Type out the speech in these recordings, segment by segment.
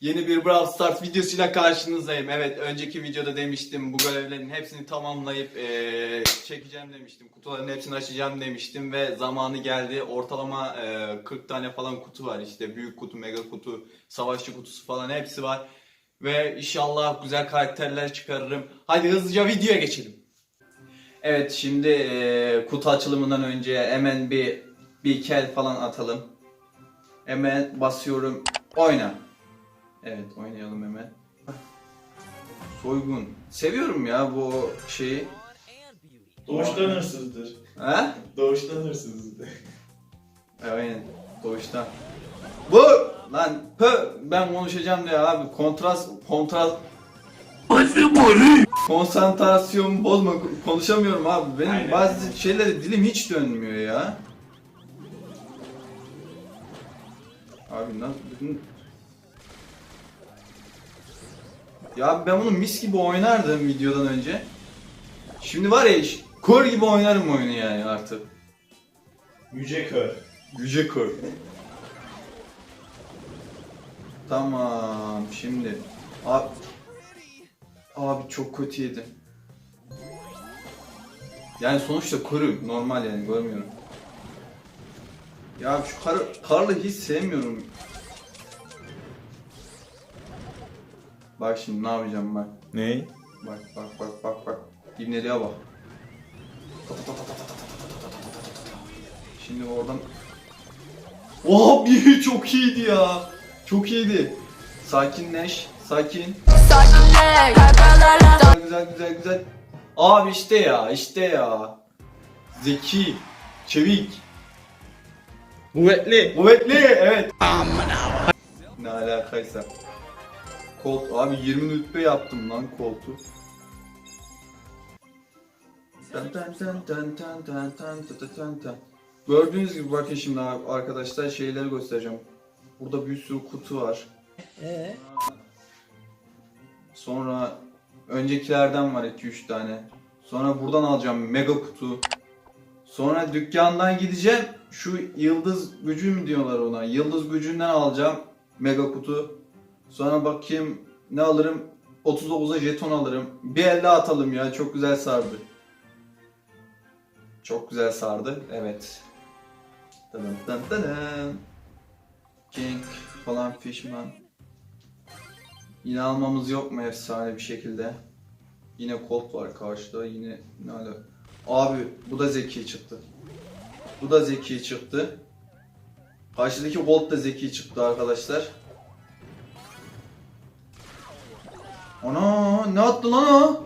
Yeni bir Brawl Stars videosuyla karşınızdayım. Evet önceki videoda demiştim bu görevlerin hepsini tamamlayıp eee, çekeceğim demiştim. Kutuların hepsini açacağım demiştim ve zamanı geldi. Ortalama eee, 40 tane falan kutu var işte büyük kutu, mega kutu, savaşçı kutusu falan hepsi var. Ve inşallah güzel karakterler çıkarırım. Hadi hızlıca videoya geçelim. Evet şimdi eee, kutu açılımından önce hemen bir bir kel falan atalım. Hemen basıyorum. Oyna. Evet oynayalım hemen. Soygun. Seviyorum ya bu şeyi. Doğuştan hırsızdır. Ha? Doğuştan hırsızdır. Aynen. Doğuştan. Bu lan pö ben konuşacağım diye abi kontrast kontrast konsantrasyon bozma konuşamıyorum abi benim Aynen. bazı şeyleri dilim hiç dönmüyor ya. Abi nasıl Ya ben bunu mis gibi oynardım videodan önce. Şimdi var ya iş- kör gibi oynarım oyunu yani artık. Yüce kör. Yüce kör. Tamam şimdi. Abi, abi çok kötü yedim. Yani sonuçta körüm. Normal yani görmüyorum. Ya şu kar, karlı hiç sevmiyorum. Bak şimdi ne yapacağım bak. Ney? Bak bak bak bak bak. İbneliğe bak. Şimdi oradan... Oha bir çok iyiydi ya. Çok iyiydi. Sakinleş. Sakin. Güzel güzel güzel güzel. Abi işte ya işte ya. Zeki. Çevik. Kuvvetli. Kuvvetli evet. Ne alakaysa. Kolt abi 20 rütbe yaptım lan koltu. Tan tan tan tan tan tan tan tan tan tan. Gördüğünüz gibi bakın şimdi arkadaşlar şeyleri göstereceğim. Burada bir sürü kutu var. Sonra öncekilerden var 2-3 tane. Sonra buradan alacağım mega kutu. Sonra dükkandan gideceğim. Şu yıldız gücü mü diyorlar ona? Yıldız gücünden alacağım mega kutu. Sonra bakayım ne alırım? 39'a jeton alırım. Bir elde atalım ya. Çok güzel sardı. Çok güzel sardı. Evet. Tadam tadam tadam. King falan fishman. Yine almamız yok mu efsane bir şekilde? Yine Colt var karşıda. Yine ne ala? Abi bu da zeki çıktı. Bu da zeki çıktı. Karşıdaki Colt da zeki çıktı arkadaşlar. Ana ne attı lan o?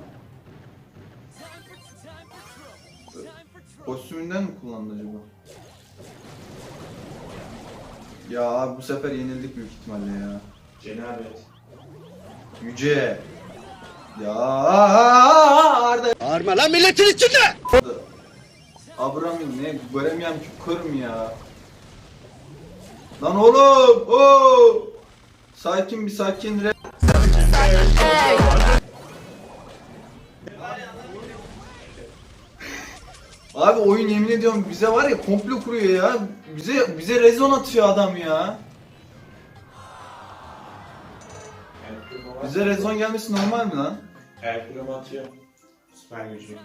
Kostümünden mi kullandı acaba? Ya abi bu sefer yenildik büyük ihtimalle ya. Cenabet. Yüce. Ya Arda. Bağırma lan milletin içinde! Abramin ne göremiyorum ki kırım ya. Lan oğlum. Oo. Sakin bir sakin. Abi oyun yemin ediyorum bize var ya komplo kuruyor ya. Bize bize rezon atıyor adam ya. Bize rezon gelmesi normal mi lan? Erkülüm atıyor. Süper gücü.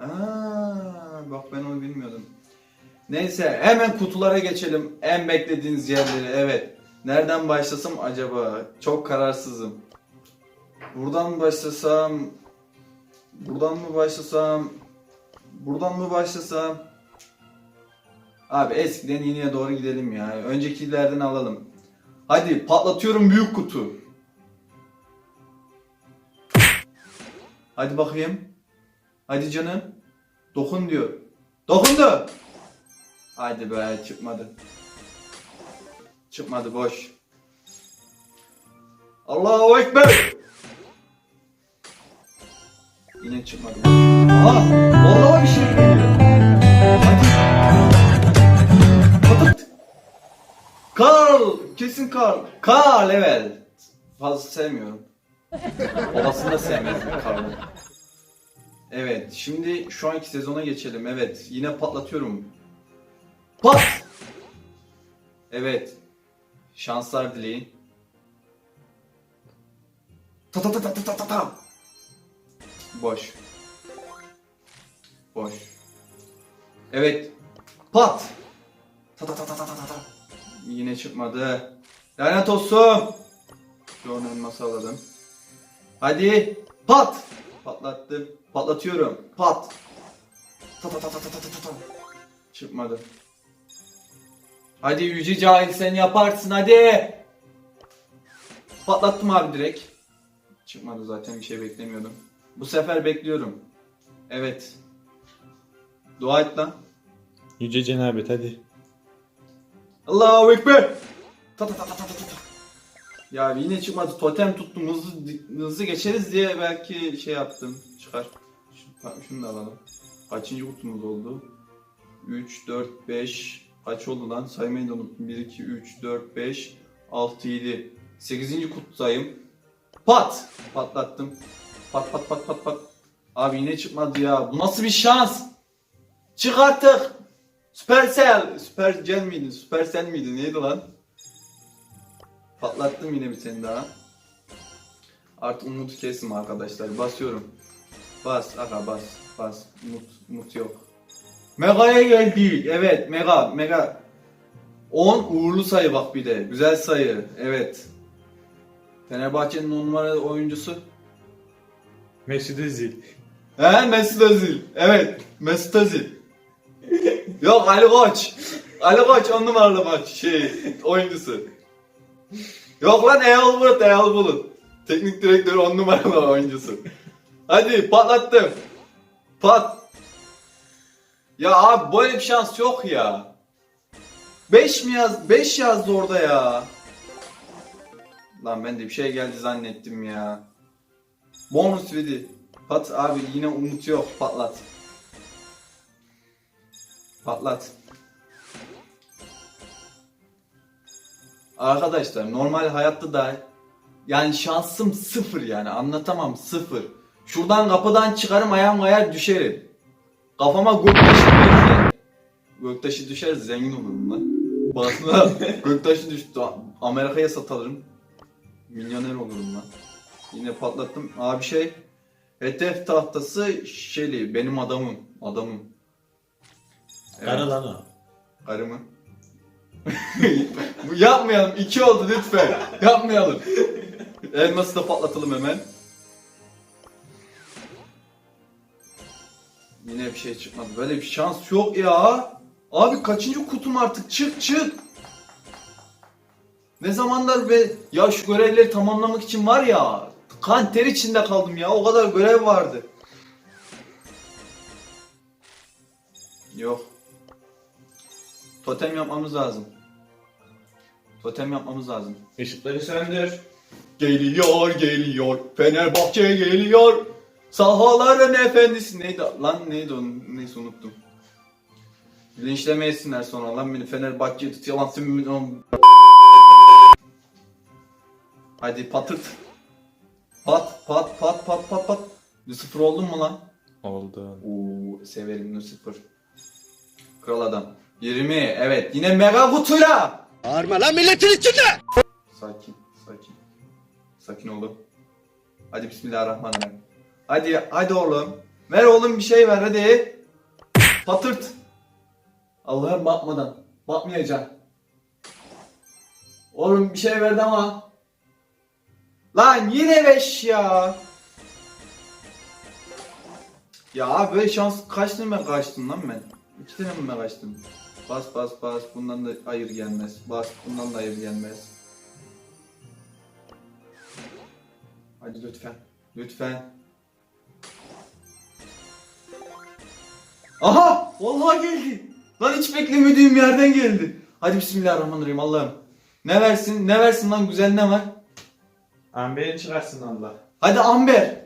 Aa, bak ben onu bilmiyordum. Neyse hemen kutulara geçelim. En beklediğiniz yerleri evet. Nereden başlasam acaba? Çok kararsızım. Buradan mı başlasam? Buradan mı başlasam? Buradan mı başlasam? Abi eskiden yeniye doğru gidelim ya. Öncekilerden alalım. Hadi patlatıyorum büyük kutu. Hadi bakayım. Hadi canım. Dokun diyor. Dokundu. Hadi be çıkmadı. Çıkmadı boş. Allahu Ekber. Yine çıkmadı. Aha! Vallahi bir şey geliyor. Hadi. Karl! Kesin Karl. Karl evet. Fazla sevmiyorum. Babasını da sevmezdim Karl'ı. Evet, şimdi şu anki sezona geçelim. Evet, yine patlatıyorum. Pat! Evet. Şanslar dileyin. Ta ta ta ta ta ta ta. Boş. Boş. Evet. Pat. Ta ta ta ta ta ta ta. Yine çıkmadı. Lanet olsun. John elması alalım. Hadi. Pat. Patlattım. Patlatıyorum. Pat. Ta ta ta ta ta ta ta ta. Çıkmadı. Hadi yüce cahil sen yaparsın hadi. Patlattım abi direkt. Çıkmadı zaten bir şey beklemiyordum. Bu sefer bekliyorum. Evet. Dua et lan. Yüce cenabet hadi. Allahu Ekber. Ta ta ta ta ta ta. Ya yine çıkmadı. Totem tuttum. Hızlı, hızlı geçeriz diye belki şey yaptım. Çıkar. Şu- bak Şunu da alalım. Kaçıncı kutumuz oldu? 3, 4, 5. Lan? Saymayı da unuttum. 1, 2, 3, 4, 5, 6, 7. 8. kutudayım. Pat! Patlattım. Pat pat pat pat pat. Abi yine çıkmadı ya. Bu nasıl bir şans? Çık artık. Supercell. Supercell miydi? Supercell miydi? Neydi lan? Patlattım yine bir tane daha. Artık umudu kesim arkadaşlar. Basıyorum. Bas aga bas. Bas. Umut, umut yok. Mega'ya geldi. Evet mega mega. 10 uğurlu sayı bak bir de. Güzel sayı. Evet. Fenerbahçe'nin 10 numaralı oyuncusu. Mesut Özil. He Mesut Özil. Evet Mesut Özil. Yok Ali Koç. Ali Koç on numaralı maç şey oyuncusu. Yok lan Eyal Bulut Eyal Bulut. Teknik direktör on numaralı oyuncusu. Hadi patlattım. Pat. Ya abi böyle bir şans yok ya. 5 mi yaz? 5 yazdı orada ya. Lan ben de bir şey geldi zannettim ya. Bonus vidi. Pat abi yine umut yok. Patlat. Patlat. Arkadaşlar normal hayatta da yani şansım sıfır yani anlatamam sıfır. Şuradan kapıdan çıkarım ayağım kayar düşerim. Kafama göktaşı düşerse göktaşı düşer zengin olurum lan. Basına göktaşı düştü Amerika'ya satarım. Milyoner olurum lan. Yine patlattım. Abi şey hedef tahtası Şeli benim adamım. Adamım. Evet. Kara lan o. Karımı. Bu yapmayalım. İki oldu lütfen. Yapmayalım. Elması da patlatalım hemen. Yine bir şey çıkmadı. Böyle bir şans yok ya. Abi kaçıncı kutum artık? Çık çık. Ne zamanlar be ya şu görevleri tamamlamak için var ya kan ter içinde kaldım ya. O kadar görev vardı. Yok. Totem yapmamız lazım. Totem yapmamız lazım. Işıkları söndür. Geliyor geliyor Fenerbahçe geliyor Sahaların efendisi. Neydi? Lan neydi o neyse unuttum. Linçleme etsinler sonra lan beni. Fenerbahçe tut yalan sümün Hadi patırt Pat pat pat pat pat pat. Lucifer oldun mu lan? Oldu. Oo severim Lucifer. Kral adam. 20 evet. Yine mega kutuyla. Bağırma lan milletin içinde! Sakin, sakin. Sakin oğlum. Hadi bismillahirrahmanirrahim. Hadi, hadi oğlum. Ver oğlum bir şey ver hadi. Patırt. Allah'ım bakmadan. Bakmayacaksın. Oğlum bir şey verdi ama. Lan yine beş ya. Ya böyle şans kaç tane ben kaçtım lan ben? İki tane mi ben kaçtım? Bas bas bas bundan da hayır gelmez. Bas bundan da hayır gelmez. Hadi lütfen. Lütfen. Aha! Vallahi geldi. Lan hiç beklemediğim yerden geldi. Hadi bismillahirrahmanirrahim Allah'ım. Ne versin? Ne versin lan güzel ne var? Amber'i çıkarsın Allah. Hadi Amber.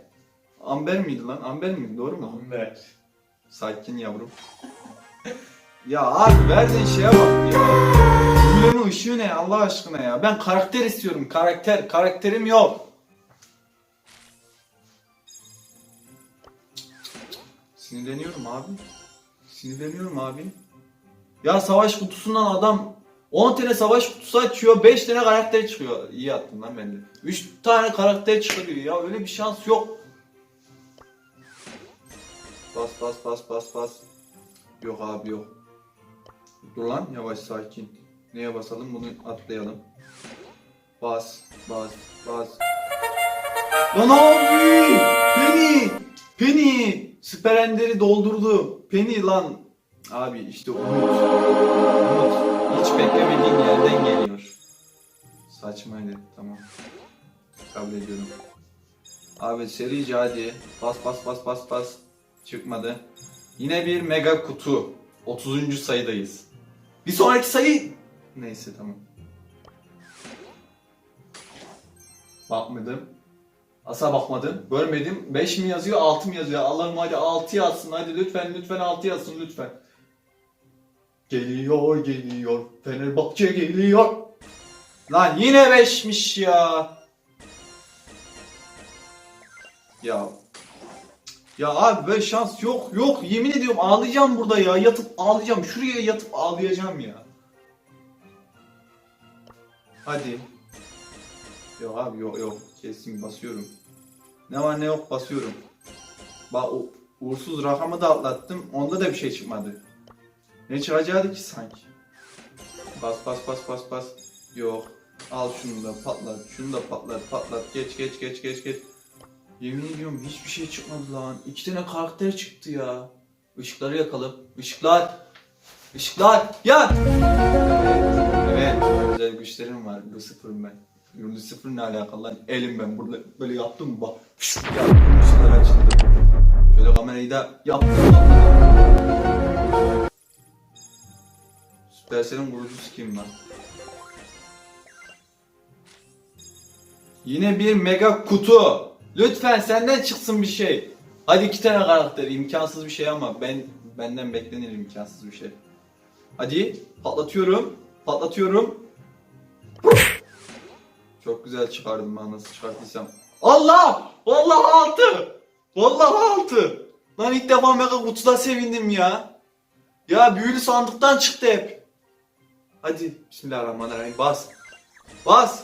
Amber miydi lan? Amber miydi? Doğru mu? Ver. Sakin yavrum. ya abi verdiğin şeye bak ya. Emblemin ışığı ne Allah aşkına ya. Ben karakter istiyorum. Karakter. Karakterim yok. Sinirleniyorum abi. Sinirleniyorum abi. Ya savaş kutusundan adam 10 tane savaş kutusu açıyor, 5 tane karakter çıkıyor. İyi attın lan bende. 3 tane karakter çıkarıyor ya. Öyle bir şans yok. Bas bas bas bas bas. Yok abi yok. Dur lan yavaş sakin. Neye basalım bunu atlayalım. Bas bas bas. Lan abi! Penny! Penny! Süper Ender'i doldurdu. Penny lan. Abi işte umut. Umut. Hiç beklemediğin yerden geliyor. Saçmaydı. Tamam. Kabul ediyorum. Abi serice hadi. Bas bas bas bas bas. Çıkmadı. Yine bir mega kutu. 30. sayıdayız. Bir sonraki sayı... Neyse tamam. Bakmadım. Asa bakmadım. Görmedim. 5 mi yazıyor 6 mı yazıyor? Allah'ım hadi 6 yazsın. Hadi lütfen lütfen 6 yazsın lütfen. Geliyor geliyor. Fenerbahçe geliyor. Lan yine 5'miş ya. Ya ya abi böyle şans yok yok yemin ediyorum ağlayacağım burada ya yatıp ağlayacağım şuraya yatıp ağlayacağım ya. Hadi. Yok abi yok yok kesin basıyorum. Ne var ne yok basıyorum. Bak o uğursuz rakamı da atlattım onda da bir şey çıkmadı. Ne çıkacaktı ki sanki? Bas bas bas bas bas. Yok. Al şunu da patlat, şunu da patlat, patlat. Geç geç geç geç geç. Yemin ediyorum hiçbir şey çıkmadı lan. İki tane karakter çıktı ya. Işıkları yakalım. Işıklar. Işıklar. Ya. Evet. evet. Güzel güçlerim var. Lucifer'ım ben. Lucifer ne alakalı lan? Elim ben. Burada böyle yaptım bak. Fışt yaptım. Işıklar açıldı. Şöyle kamerayı da yaptım. Süpersel'in kurucusu kim lan? Yine bir mega kutu. Lütfen senden çıksın bir şey. Hadi iki tane karakter imkansız bir şey ama ben benden beklenir imkansız bir şey. Hadi patlatıyorum. Patlatıyorum. Çok güzel çıkardım ben nasıl çıkarttıysam. Allah! Vallahi altı! Vallahi altı! Lan ilk defa mega kutuda sevindim ya. Ya büyülü sandıktan çıktı hep. Hadi bismillahirrahmanirrahim bas. Bas.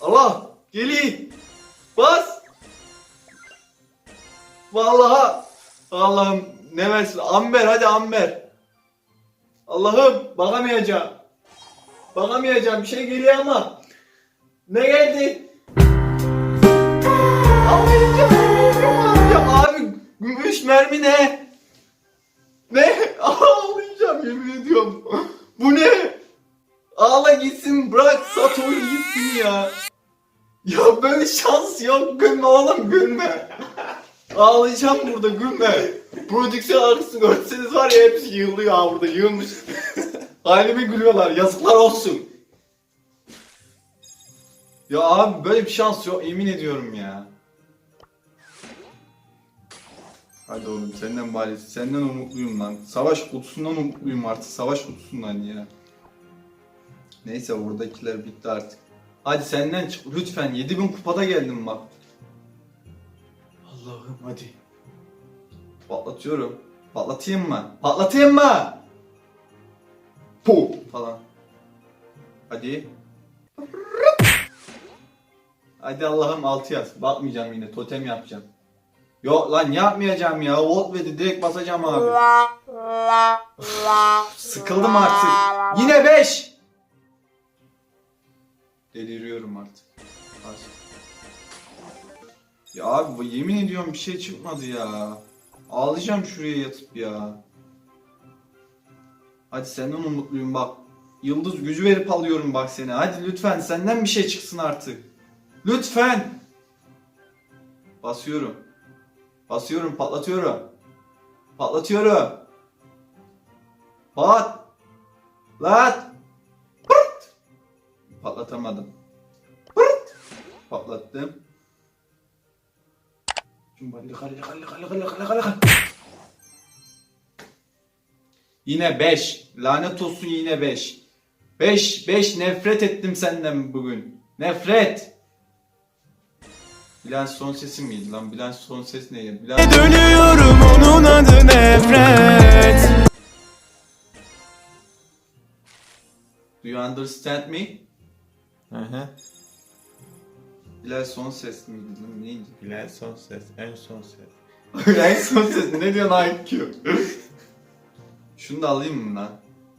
Allah geliyor. Bas. Vallahi Allah'ım ne versin. Amber hadi Amber. Allah'ım bakamayacağım. Bakamayacağım bir şey geliyor ama. Ne geldi? Ağlayacağım. Ya abi gümüş mermi ne? Ne? Ağlayacağım yemin ediyorum. Bu ne? Ağla gitsin bırak sat oyun gitsin ya. Ya böyle şans yok gülme oğlum gülme. Ağlayacağım burada gülme. Prodüksiyon arkasını görseniz var ya hepsi yığılıyor ha burada yığılmış. Halime gülüyorlar yazıklar olsun. Ya abi böyle bir şans yok emin ediyorum ya. Hadi oğlum senden bari senden umutluyum lan. Savaş kutusundan umutluyum artık savaş kutusundan ya. Neyse buradakiler bitti artık. Hadi senden çık lütfen 7000 kupada geldim bak. Allah'ım hadi. Patlatıyorum. Patlatayım mı? Patlatayım mı? Pu falan. Hadi. Hadi Allah'ım 6 yaz. Bakmayacağım yine totem yapacağım. Yok lan yapmayacağım ya. Volt verdi direkt basacağım abi. Sıkıldım artık. Yine 5. Deliriyorum artık. Az. Ya abi yemin ediyorum bir şey çıkmadı ya. Ağlayacağım şuraya yatıp ya. Hadi senden umutluyum bak. Yıldız gücü verip alıyorum bak seni. Hadi lütfen senden bir şey çıksın artık. Lütfen. Basıyorum. Basıyorum patlatıyorum. Patlatıyorum. Pat. Lat. Pırt. Patlatamadım. Pırt. Patlattım. Yine 5. Lanet olsun yine 5. 5 5 nefret ettim senden bugün. Nefret. Bilal son sesi miydi lan? Bilal son ses neydi? Bilal Dönüyorum onun adı nefret Do you understand me? Hı hı. Bilal son ses miydi lan? Neydi? Bilal son ses. En son ses. en son ses ne diyorsun IQ? Şunu da alayım mı lan?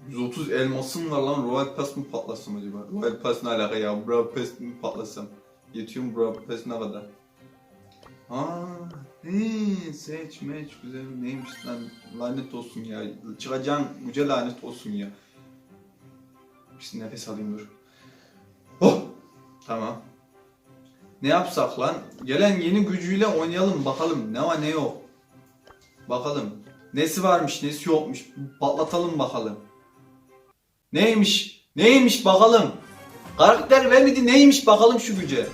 130 elmasım var lan Royal Pass mı patlasam acaba? Royal Pass ne alaka ya? Brawl Pass mi patlasam? Yetiyor mu Brawl Pass ne kadar? Aa, he, seç meç güzel. Neymiş lan? Lanet olsun ya. Çıkacağın yüce lanet olsun ya. Şimdi nefes alayım dur. Oh tamam. Ne yapsak lan? Gelen yeni gücüyle oynayalım bakalım. Ne var ne yok? Bakalım. Nesi varmış nesi yokmuş? Patlatalım bakalım. Neymiş neymiş bakalım? Karakter vermedi neymiş bakalım şu güce?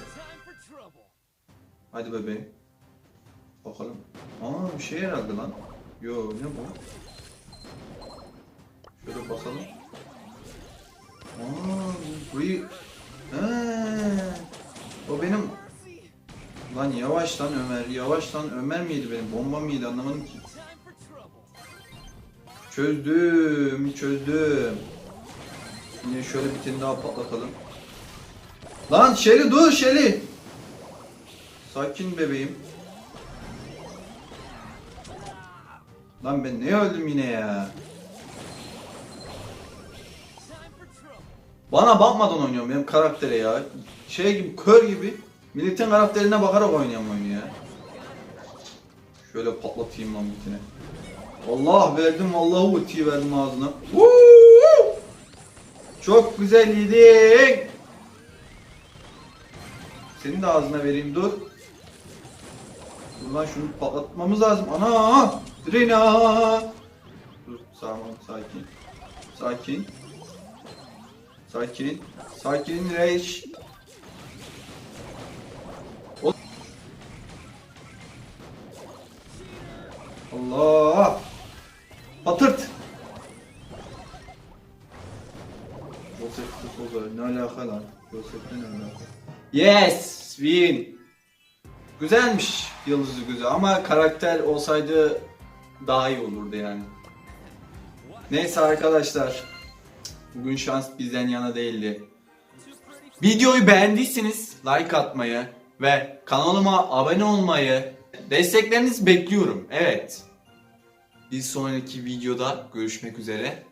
Hadi bebeğim. Bakalım. Aa bir şey herhalde lan. Yo ne bu? Şöyle bakalım. Aa burayı... Ha, o benim... Lan yavaş lan Ömer, yavaş lan Ömer miydi benim? Bomba mıydı anlamadım ki. Çözdüm, çözdüm. Yine şöyle bir tane daha patlatalım. Lan Şeli dur Şeli. Sakin bebeğim. Lan ben ne öldüm yine ya? Bana bakmadan oynuyorum benim karaktere ya. Şey gibi kör gibi. Milletin karakterine bakarak oynuyorum oyunu ya. Şöyle patlatayım lan bir tane. Allah verdim vallahi ultiyi verdim ağzına. Woo! Çok güzel yedin. Senin de ağzına vereyim dur. Lan şunu patlatmamız lazım. Ana! Rina! Dur sakin. Sakin. Sakin. Sakin. O- Allah! Patırt! Joseph de Souza ne alaka lan? Joseph'le ne alaka? Yes! Win! Güzelmiş yıldızı güzel ama karakter olsaydı daha iyi olurdu yani. Neyse arkadaşlar. Bugün şans bizden yana değildi. Videoyu beğendiyseniz like atmayı ve kanalıma abone olmayı desteklerinizi bekliyorum. Evet. Bir sonraki videoda görüşmek üzere.